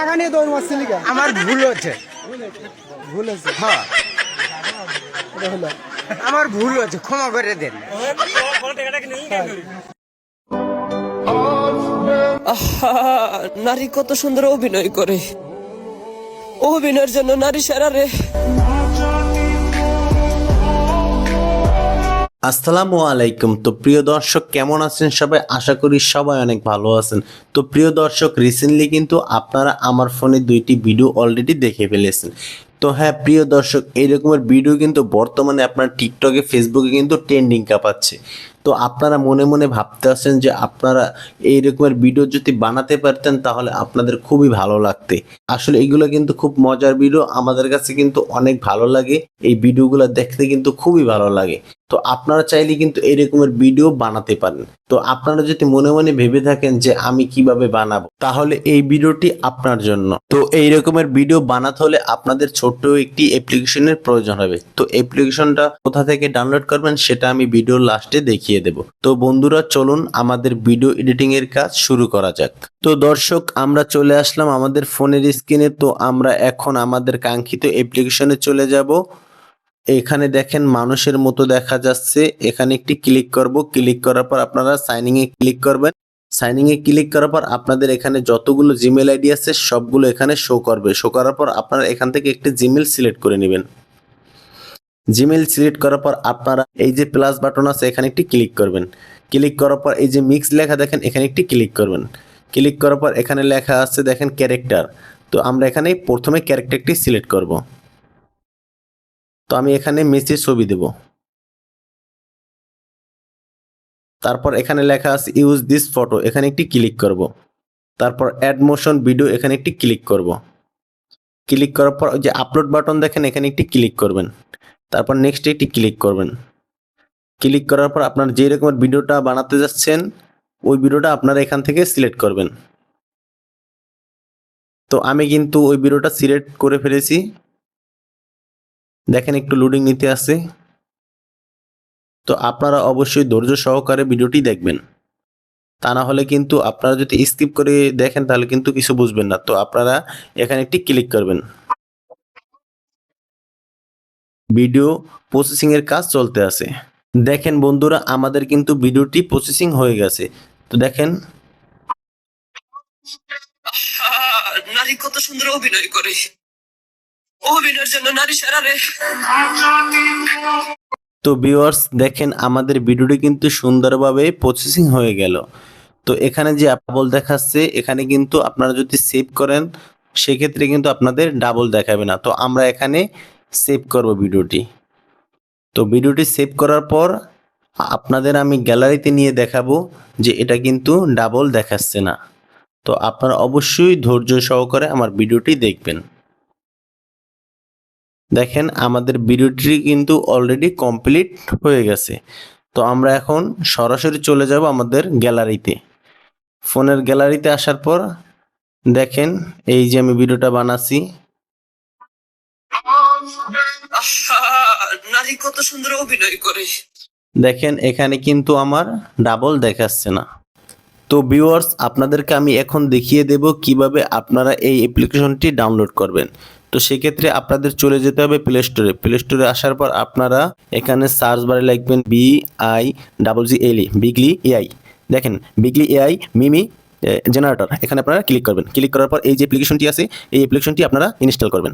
টাকা নিয়ে দৌড় মারছিলি কেন? আমার ভুল হচ্ছে। ভুল হচ্ছে হ্যাঁ। এটা হলো। আমার ভুল হচ্ছে ক্ষমা করে দেন। নারী কত সুন্দর অভিনয় করে। অভিনয়ের জন্য নারী সারা রে। আসসালামু আলাইকুম। তো প্রিয় দর্শক, কেমন আছেন সবাই? আশা করি সবাই অনেক ভালো আছেন। তো প্রিয় দর্শক রিসেন্টলি কিন্তু আপনারা আমার ফোনে দুইটি ভিডিও অলরেডি দেখে ফেলেছেন। তো হ্যাঁ প্রিয় দর্শক, এই রকমের ভিডিও কিন্তু বর্তমানে আপনার টিকটকে ফেসবুকে কিন্তু ট্রেন্ডিং কাঁপাচ্ছে তো আপনারা মনে মনে ভাবতে আছেন যে আপনারা এই রকমের ভিডিও যদি বানাতে পারতেন, তাহলে আপনাদের খুবই ভালো লাগতে। আসলে এগুলো কিন্তু খুব মজার ভিডিও আমাদের কাছে কিন্তু অনেক ভালো লাগে। এই ভিডিওগুলো দেখতে কিন্তু খুবই ভালো লাগে। তো আপনারা চাইলে কিন্তু এই রকমের ভিডিও বানাতে পারেন। তো আপনারা যদি মনে মনে ভেবে থাকেন যে আমি কীভাবে বানাবো, তাহলে এই ভিডিওটি আপনার জন্য। তো এই রকমের ভিডিও বানাতে হলে আপনাদের ছোট্ট একটি অ্যাপ্লিকেশনের প্রয়োজন হবে। তো অ্যাপ্লিকেশনটা কোথা থেকে ডাউনলোড করবেন, সেটা আমি ভিডিওর লাস্টে দেখিয়ে দেব। তো বন্ধুরা, চলুন আমাদের ভিডিও এডিটিং এর কাজ শুরু করা যাক। তো দর্শক, আমরা চলে আসলাম আমাদের ফোনের স্ক্রিনে। তো আমরা এখন আমাদের কাঙ্ক্ষিত অ্যাপ্লিকেশনে চলে যাব। এখানে দেখেন, মানুষের মতো দেখা যাচ্ছে। এখানে একটি ক্লিক করব। ক্লিক করার পর আপনারা সাইনিং এ ক্লিক করবেন। সাইনিং এ ক্লিক করার পর আপনাদের এখানে যতগুলো জিমেল আইডি আছে, সবগুলো এখানে শো করবে। শো করার পর আপনারা এখান থেকে একটি জিমেল সিলেক্ট করে নেবেন। জিমেল সিলেক্ট করার পর আপনারা এই যে প্লাস বাটন আছে, এখানে একটি ক্লিক করবেন। ক্লিক করার পর এই যে মিক্স লেখা দেখেন, এখানে একটি ক্লিক করবেন। ক্লিক করার পর এখানে লেখা আছে দেখেন ক্যারেক্টার তো আমরা এখানে প্রথমে ক্যারেক্টারটি সিলেক্ট করব। তো আমি এখানে মেসির ছবি দেব। তারপর এখানে লেখা আছে ইউজ দিস ফটো এখানে একটি ক্লিক করব। তারপর অ্যাড মোশন ভিডিও এখানে একটি ক্লিক করব। ক্লিক করার পর যে আপলোড বাটন দেখেন, এখানে একটি ক্লিক করবেন। তারপর নেক্সট একটি ক্লিক করবেন। ক্লিক করার পর আপনার যে রকমের ভিডিওটা বানাতে যাচ্ছেন, ওই ভিডিওটা আপনারা এখান থেকে সিলেক্ট করবেন। তো আমি কিন্তু ওই ভিডিওটা সিলেক্ট করে ফেলেছি। দেখেন একটু লোডিং নিতে আসছে। তো আপনারা অবশ্যই ধৈর্য সহকারে ভিডিওটি দেখবেন। তা না হলে কিন্তু আপনারা যদি স্কিপ করে দেখেন, তাহলে কিন্তু কিছু বুঝবেন না। তো আপনারা এখানে একটি ক্লিক করবেন। ভিডিও প্রসেসিং এর কাজ চলতে আছে। দেখেন বন্ধুরা আমাদের কিন্তু ভিডিওটি প্রসেসিং হয়ে গেছে। তো দেখেন। নারী কত সুন্দর অভিনয় করে। অভিনয়ের জন্য নারী সেরা রে। তো ভিউয়ার্স দেখেন আমাদের ভিডিওটি কিন্তু সুন্দরভাবে প্রসেসিং হয়ে গেল। তো এখানে যে ডাবল দেখাচ্ছে এখানে কিন্তু আপনারা যদি সেভ করেন সেক্ষেত্রে কিন্তু আপনাদের ডাবল দেখাবে না। তো আমরা এখানে সেভ করব ভিডিওটি। তো ভিডিওটি সেভ করার পর আপনাদের আমি গ্যালারিতে নিয়ে দেখাবো যে এটা কিন্তু ডাবল দেখাচ্ছে না। তো আপনারা অবশ্যই ধৈর্য সহকারে আমার ভিডিওটি দেখবেন। দেখেন আমাদের ভিডিওটি কিন্তু অলরেডি কমপ্লিট হয়ে গেছে। তো আমরা এখন সরাসরি চলে যাব আমাদের গ্যালারিতে ফোনের গ্যালারিতে আসার পর দেখেন এই যে আমি ভিডিওটা বানাচ্ছি। নারী কত সুন্দর অভিনয় করে। দেখেন, এখানে কিন্তু আমার ডাবল দেখাচ্ছে না। তো ভিউয়ার্স আপনাদেরকে আমি এখন দেখিয়ে দেব কীভাবে আপনারা এই অ্যাপ্লিকেশনটি ডাউনলোড করবেন। তো সেক্ষেত্রে আপনাদের চলে যেতে হবে প্লে স্টোরে প্লে স্টোরে আসার পর আপনারা এখানে সার্চ বারে লিখবেন B I double G L E বিগলি AI দেখেন বিগলি এআই মিমি জেনারেটর এখানে আপনারা ক্লিক করবেন। ক্লিক করার পর এই যে অ্যাপ্লিকেশনটি আছে, এই অ্যাপ্লিকেশনটি আপনারা ইনস্টল করবেন।